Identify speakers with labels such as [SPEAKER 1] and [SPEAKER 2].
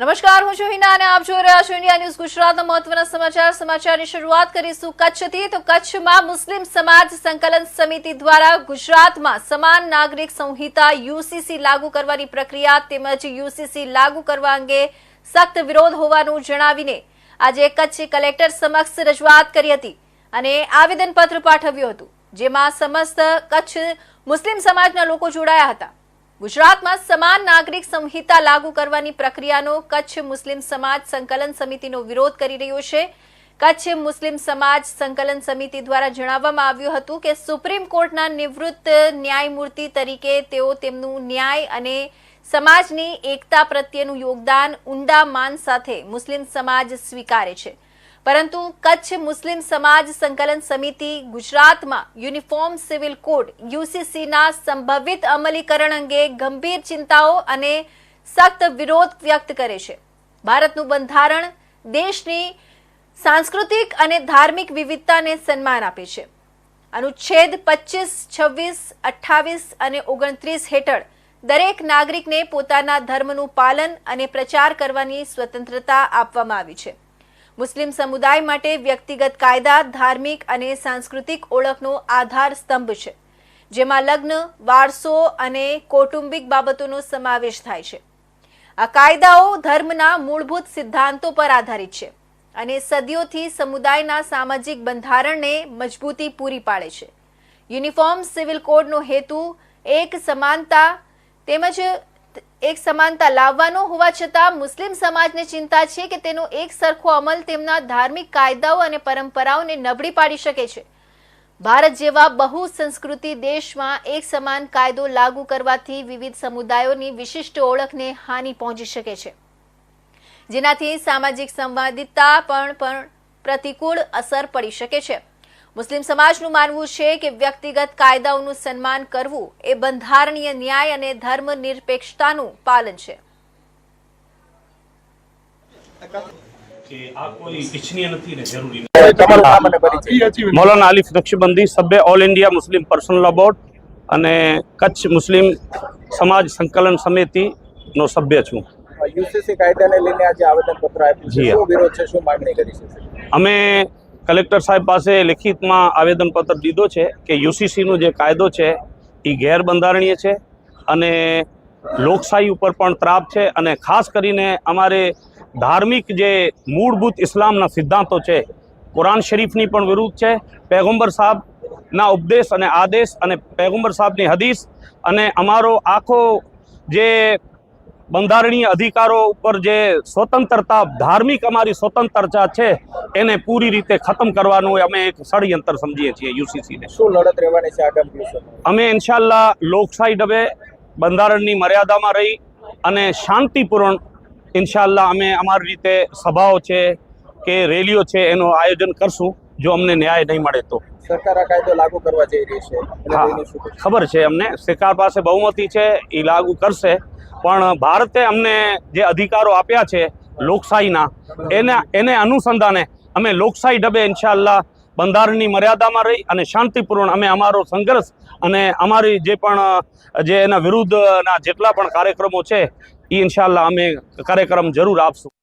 [SPEAKER 1] નમસ્કાર, હું છું હિના અને આપ જોઈ રહ્યા છો ઇન્ડિયા ન્યૂઝ ગુજરાતના મહત્વના સમાચાર. સમાચારની શરૂઆત કરીશું કચ્છથી તો કચ્છમાં મુસ્લિમ સમાજ સંકલન સમિતિ દ્વારા ગુજરાતમાં સમાન નાગરિક સંહિતા યુસીસી લાગુ કરવાની પ્રક્રિયા તેમજ યુસીસી લાગુ કરવા અંગે સખ્ત વિરોધ હોવાનું જણાવીને આજે કચ્છ કલેક્ટર સમક્ષ રજૂઆત કરી હતી અને આવેદનપત્ર પાઠવ્યું હતું, જેમાં સમસ્ત કચ્છ મુસ્લિમ સમાજના લોકો જોડાયા હતા. ગુજરાતમાં સમાન નાગરિક સંહિતા લાગુ કરવાની પ્રક્રિયાનો કચ્છ મુસ્લિમ સમાજ સંકલન સમિતિનો વિરોધ કરી રહ્યો છે. કચ્છ મુસ્લિમ સમાજ સંકલન સમિતિ દ્વારા જણાવવામાં આવ્યું હતું કે સુપ્રીમ કોર્ટના નિવૃત્ત ન્યાયમૂર્તિ તરીકે તેઓ તેમનું ન્યાય અને સમાજની એકતા પ્રત્યેનું યોગદાન ઊંડા માન સાથે મુસ્લિમ સમાજ સ્વીકારે છે. પરંતુ કચ્છ મુસ્લિમ સમાજ સંકલન સમિતિ ગુજરાતમાં યુનિફોર્મ સિવિલ કોડ યુસીસીના સંભવિત અમલીકરણ અંગે ગંભીર ચિંતાઓ અને સખ્ત વિરોધ વ્યક્ત કરે છે. ભારતનું બંધારણ દેશની સાંસ્કૃતિક અને ધાર્મિક વિવિધતાને સન્માન આપે છે. અનુચ્છેદ પચીસ, છવ્વીસ, અઠ્ઠાવીસ અને ઓગણત્રીસ હેઠળ દરેક નાગરિકને પોતાના ધર્મનું પાલન અને પ્રચાર કરવાની સ્વતંત્રતા આપવામાં આવી છે. મુસ્લિમ સમુદાય માટે વ્યક્તિગત કાયદા, ધાર્મિક અને સાંસ્કૃતિક ઓળખનો આધાર સ્તંભ છે, જેમાં લગ્ન, વારસો અને કૌટુંબિક બાબતોનો સમાવેશ થાય છે. આ કાયદાઓ ધર્મના મૂળભૂત સિદ્ધાંતો પર આધારિત છે અને સદીઓથી સમુદાયના સામાજિક બંધારણને મજબૂતી પૂરી પાડે છે. યુનિફોર્મ સિવિલ કોડનો હેતુ એક સમાનતા તેમજ એક સમાનતા લાવવાનો હોવા છતાં મુસ્લિમ સમાજને ચિંતા છે કે તેનો એક સરખો અમલ તેમના ધાર્મિક કાયદાઓ અને પરંપરાઓને નબળી પાડી શકે છે. ભારત જેવા બહુ સંસ્કૃતિ દેશમાં એક સમાન કાયદો લાગુ કરવાથી વિવિધ સમુદાયોની વિશિષ્ટ ઓળખને હાનિ પહોંચી શકે છે. જેનાથી સામાજિક સંવાદિતા પણ પણ પ્રતિકૂળ અસર પડી શકે છે. મુસ્લિમ સમાજનું માનવું છે કે વ્યક્તિગત કાયદાઓનું સન્માન કરવું એ બંધારણીય ન્યાય અને ધર્મ નિરપેક્ષતાનું પાલન છે.
[SPEAKER 2] ને મૌલાના આલિફ નકશબંધી સભ્ય all India Muslim personal law board અને કચ્છ મુસ્લિમ સમાજ સંકલન સમિતિનો સભ્ય છું.
[SPEAKER 3] યુસીસી કાયદાને લઈને આજે આવેદનપત્ર આપ્યું છે. શું વિરોધ છે? શું માંગણી કરી છે?
[SPEAKER 2] અમે કલેક્ટર સાહેબ પાસે લેખિતમાં આવેદનપત્ર દીધો છે કે યુસીસીનો જે કાયદો છે એ ગેરબંધારણીય છે અને લોકશાહી ઉપર પણ ત્રાપ છે અને ખાસ કરીને અમારે ધાર્મિક જે મૂળભૂત ઇસ્લામના સિદ્ધાંતો છે, કુરાન શરીફની પણ વિરુદ્ધ છે પેગમ્બર સાહેબના ઉપદેશ અને આદેશ અને પેગમ્બર સાહેબની હદીસ અને અમારો આખો જે બંધારણીય અધિકારો ઉપર જે સ્વતંત્રતા ધાર્મિક અમારી સ્વતંત્રતા છે એને પૂરી રીતે ખતમ કરવાનું અમે એક ષડયંત્ર સમજીએ છીએ યુસીસીને
[SPEAKER 3] શું લડત રહેવાની છે આગામી
[SPEAKER 2] અમે ઇન્શાલ્લાહ લોકશાહી ડબે બંધારણની મર્યાદામાં રહી અને શાંતિપૂર્ણ ઇન્શાલ્લાહ અમે અમારી રીતે સભાઓ છે કે રેલીઓ છે એનું આયોજન કરશું જો અમને ન્યાય નહીં મળે તો.
[SPEAKER 3] સરકાર આ કાયદો લાગુ કરવા જઈ રહી છે?
[SPEAKER 2] ખબર છે અમને. સરકાર પાસે બહુમતી છે એ લાગુ કરશે. પણ ભારતે અમને જે અધિકારો આપ્યા છે લોકશાહીના, એને એને અનુસંધાને અમે લોકશાહી ડબે ઇન્શાલ્લાહ બંધારણની મર્યાદામાં રહી અને શાંતિપૂર્ણ અમે અમારો સંઘર્ષ અને અમારી જે પણ, જે એના વિરુદ્ધના જેટલા પણ કાર્યક્રમો છે એ ઇન્શાલ્લાહ અમે કાર્યક્રમ જરૂર આપશું.